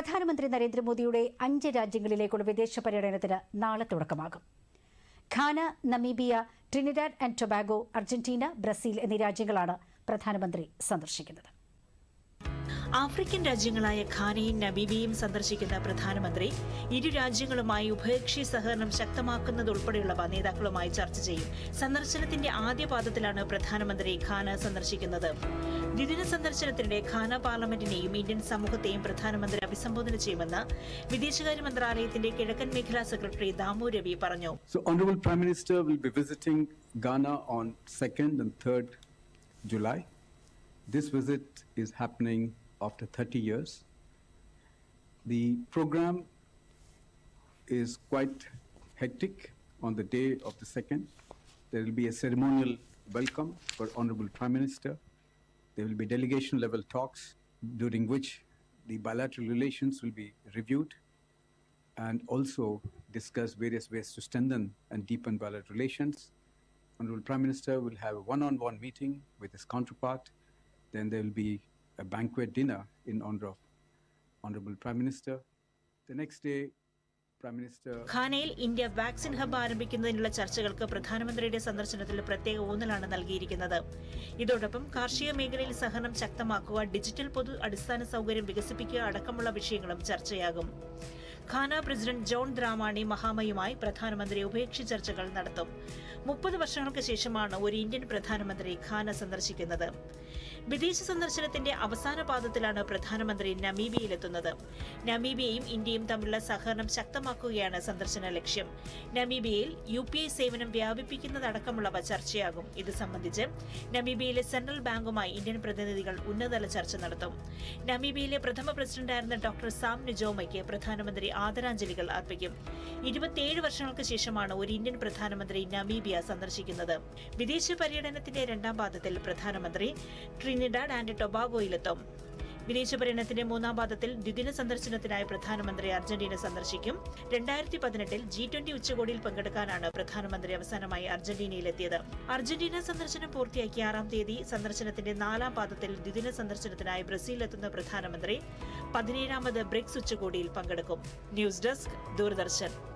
പ്രധാനമന്ത്രി നരേന്ദ്രമോദിയുടെ അഞ്ച് രാജ്യങ്ങളിലേക്കുള്ള വിദേശ പര്യടനത്തിന് നാളെ തുടക്കമാകും. Ghana Namibia Trinidad and Tobago Argentina Brazil എന്നീ രാജ്യങ്ങളാണ് പ്രധാനമന്ത്രി സന്ദർശിക്കുന്നത്. ആഫ്രിക്കൻ രാജ്യങ്ങളായ ഖാനയും നബീബിയും സന്ദർശിക്കുന്ന പ്രധാനമന്ത്രി ഇരു രാജ്യങ്ങളുമായി ഉഭയകക്ഷി സഹകരണം ശക്തമാക്കുന്നതുൾപ്പെടെയുള്ളവ നേതാക്കളുമായി ചർച്ച ചെയ്യും. സന്ദർശനത്തിന്റെ ആദ്യ പാദത്തിലാണ് പ്രധാനമന്ത്രി ഖാന സന്ദർശിക്കുന്നത്. ദ്വിദിന സന്ദർശനത്തിനിടെ ഖാന പാർലമെന്റിനെയും ഇന്ത്യൻ സമൂഹത്തെയും പ്രധാനമന്ത്രി അഭിസംബോധന ചെയ്യുമെന്ന് വിദേശകാര്യ മന്ത്രാലയത്തിന്റെ കിഴക്കൻ മേഖലാ സെക്രട്ടറി ദാമു രവി പറഞ്ഞു. So, Honorable Prime Minister will be visiting Ghana on 2nd and 3rd July. This visit is happening after 30 years. The program is quite hectic on the day of the 2nd. There will be a ceremonial welcome for Honorable Prime Minister. There will be delegation level talks during which the bilateral relations will be reviewed and also discuss various ways to strengthen and deepen bilateral relations. Honorable Prime Minister will have a one-on-one meeting with his counterpart. Then there will be a banquet dinner in honor of Honorable Prime Minister. The next day, ഖാനയിൽ India vaccine hub ആരംഭിക്കുന്നതിനുള്ള ചർച്ചകൾക്ക് പ്രധാനമന്ത്രിയുടെ സന്ദർശനത്തിൽ പ്രത്യേക ഊന്നലാണ് നൽകിയിരിക്കുന്നത് ഇതോടൊപ്പം കാർഷിക മേഖലയിൽ സഹകരണം ശക്തമാക്കുക ഡിജിറ്റൽ പൊതു അടിസ്ഥാന സൗകര്യം വികസിപ്പിക്കുക അടക്കമുള്ള വിഷയങ്ങളും ചർച്ചയാകും ഖാന പ്രസിഡന്റ് ജോൺ ദ്രാമാണി മഹാമയുമായി പ്രധാനമന്ത്രി ഉഭയകക്ഷി ചർച്ചകൾ നടത്തും. മുപ്പത് വർഷങ്ങൾക്ക് ശേഷമാണ് ഒരു ഇന്ത്യൻ പ്രധാനമന്ത്രി ഖാന സന്ദർശിക്കുന്നത്. വിദേശ സന്ദർശനത്തിന്റെ അവസാന പാദത്തിലാണ് പ്രധാനമന്ത്രി നമീബിയയിലെത്തുന്നത് നമീബിയയും ഇന്ത്യയും തമ്മിലുള്ള സഹകരണം ശക്തമാക്കുകയാണ് സന്ദർശന ലക്ഷ്യം. നമീബിയയിൽ യു പി ഐ സേവനം വ്യാപിപ്പിക്കുന്നതടക്കമുള്ളവ ചർച്ചയാകും. ഇത് സംബന്ധിച്ച് നമീബിയയിലെ സെൻട്രൽ ബാങ്കുമായി ഇന്ത്യൻ പ്രതിനിധികൾ ഉന്നതതല ചർച്ച നടത്തും. നമീബിയയിലെ പ്രഥമ പ്രസിഡന്റായിരുന്ന ഡോക്ടർ സാം നിജോമയ്ക്ക് പ്രധാനമന്ത്രി ആദരാഞ്ജലികൾ അർപ്പിക്കും. ഇരുപത്തിയേഴ് വർഷങ്ങൾക്ക് ശേഷമാണ് ഒരു ഇന്ത്യൻ പ്രധാനമന്ത്രി നമീബിയ സന്ദർശിക്കുന്നത്. വിദേശ പര്യടനത്തിന്റെ രണ്ടാം പാദത്തിൽ പ്രധാനമന്ത്രി ട്രിനിഡാഡ് ആൻഡ് ടൊബാഗോയിലെത്തും. വിദേശ പര്യടനത്തിന്റെ മൂന്നാം പാദത്തിൽ ദ്വിദിന സന്ദർശനത്തിനായി പ്രധാനമന്ത്രി അർജന്റീന സന്ദർശിക്കും. രണ്ടായിരത്തി പതിനെട്ടിൽ ജി ട്വന്റി ഉച്ചകോടിയിൽ പങ്കെടുക്കാനാണ് പ്രധാനമന്ത്രി അവസാനമായി അർജന്റീനയിലെത്തിയത്. അർജന്റീന സന്ദർശനം പൂർത്തിയാക്കിയ ആറാം തീയതി സന്ദർശനത്തിന്റെ നാലാം പാദത്തിൽ ദ്വിദിന സന്ദർശനത്തിനായി ബ്രസീലിലെത്തുന്ന പ്രധാനമന്ത്രി പതിനേഴാമത് ബ്രിക്സ് ഉച്ചകോടിയിൽ പങ്കെടുക്കും. News desk Doordarshan.